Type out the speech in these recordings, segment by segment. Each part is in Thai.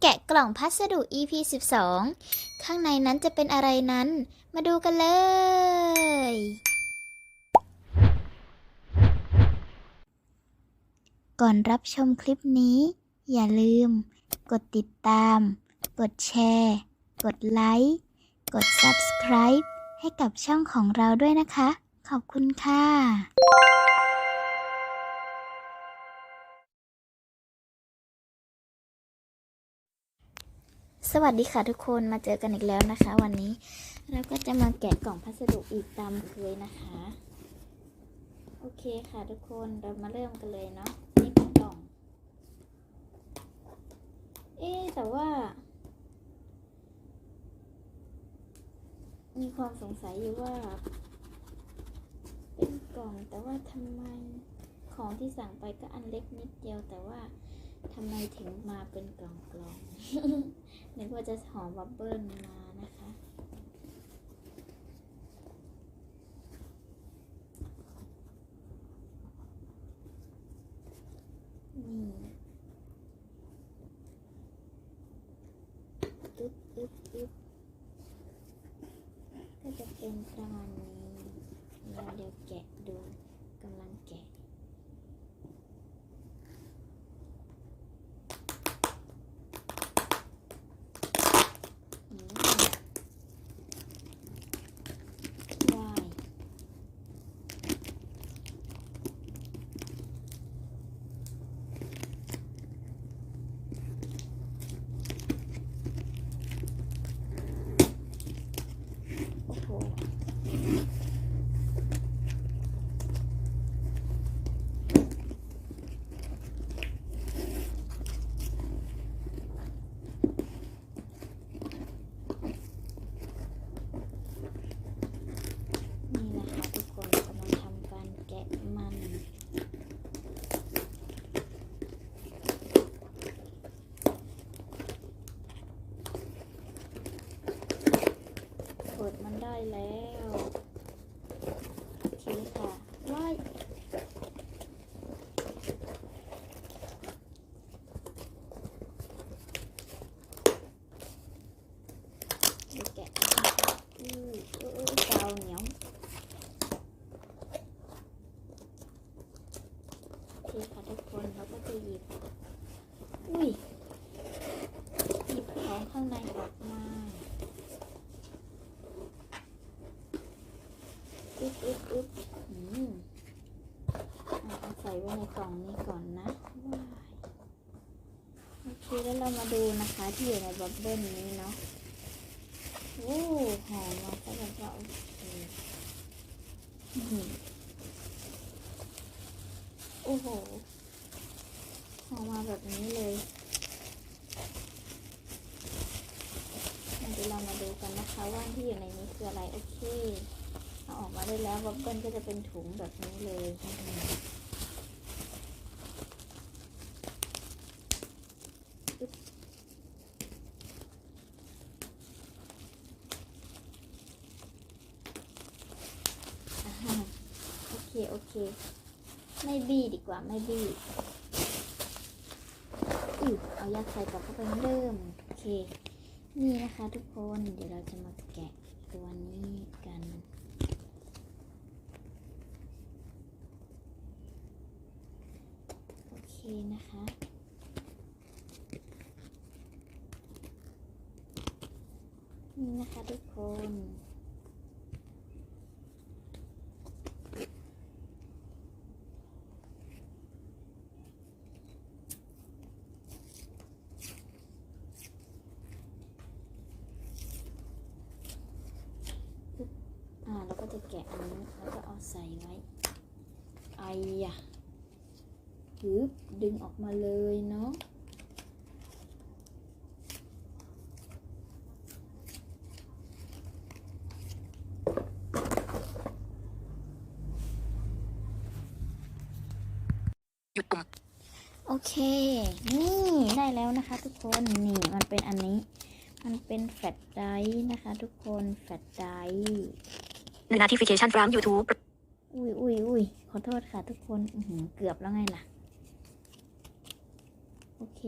แกะกล่องพัสดุ EP 12 ข้างในนั้นจะเป็นอะไรนั้น มาดูกันเลย ก่อนรับชมคลิปนี้ อย่าลืม กดติดตาม กดแชร์ กดไลค์ กด Subscribe ให้กับช่องของเราด้วยนะคะ ขอบคุณค่ะ สวัสดีค่ะทุกคนมาเจอกันอีกแล้วนะคะ วันนี้เราก็จะมาแกะกล่องพัสดุอีกตามเคยนะคะ โอเคค่ะทุกคนเรามาเริ่มกันเลยเนาะนี่เป็นกล่อง เอ๊แต่ว่า มีความสงสัยอยู่ว่า เป็นกล่องแต่ว่าทำไมของที่สั่งไปก็อันเล็กนิดเดียวแต่ว่า ทำไมถึงมาเป็นกล่องกล่องนึกว่าจะห่อบับเบิ้ลมานะคะ นี่อึ๊บอึ๊บอึ๊บก็จะเป็นประมาณนี้เราเดี๋ยวแกะดูกำลังแกะ อืมว้ายโอ้โหนี่นะคะทุกคนกำลังทำการแกะมัน เปิดมันได้แล้วโอเคค่ะว้ายเดี๋ยวแกะนะคอื้อเออเออกาวเหนียวโอเคค่ะทุกคนเราก็จะหยิบ อุ้ยหยิบของข้างในออกมา อึ๊บอึ๊บอึ๊บอืมอะเอาใส่ไว้ในกล่องนี้ก่อนนะว้ายโอเคแล้วเรามาดูนะคะที่อยู่ในบับเบิ้ลนี้เนาะโอ้หอมมากแต่แบบว่าโอเคอื้อหือโอ้โหหอมมาแบบนี้เลยเดี๋ยวเรามาดูกันนะคะว่าที่อยู่ในนี้คืออะไร โอเค เอาออกมาได้แล้วบับเบิ้ลก็จะเป็นถุงแบบนี้เลยโอเค โอเค ไม่บี้ดีกว่าไม่บี้อือเอายัดใส่กลับเข้าไปเหมือนเดิม โอเค นี่นะคะทุกคน เดี๋ยวเราจะมาแกะตัวนี้กัน โอเคนะคะ นี่นะคะทุกคน อ่าเราก็จะแกะอันนี้แล้วก็เอาใส่ไว้ ไอ้ยะฮึบดึงออกมาเลยเนาะ โอเค นี่ได้แล้วนะคะ ทุกคน นี่มันเป็นอันนี้ มันเป็นแฟลชไดรฟ์นะคะ ทุกคน แฟลชไดรฟ์ notification from YouTube อุ้ยอุ้ยอุ้ยขอโทษค่ะทุกคนอือหือเกือบแล้วไงล่ะ โอเค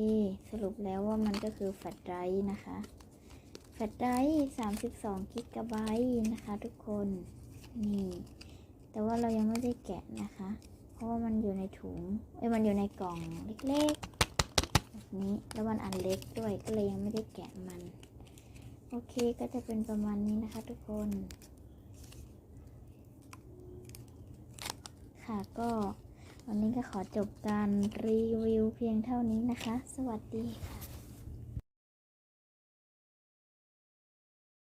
สรุปแล้วว่ามันก็คือแฟลชไดรฟ์นะคะ แฟลชไดรฟ์32กิกะไบต์นะคะ ทุกคน นี่ แต่ว่าเรายังไม่ได้แกะนะคะเพ ราะว่ามันอยู่ในถุงเอ้ยมันอยู่ในกล่องเล็กๆแบบนี้แล้วมันอันเล็กด้วยก็เลยยังไม่ได้แกะมัน โอเคก็จะเป็นประมาณนี้นะคะทุกคน ค่ะก็วันนี้ก็ขอจบการรีวิวเพียงเท่านี้นะคะ สวัสดีค่ะ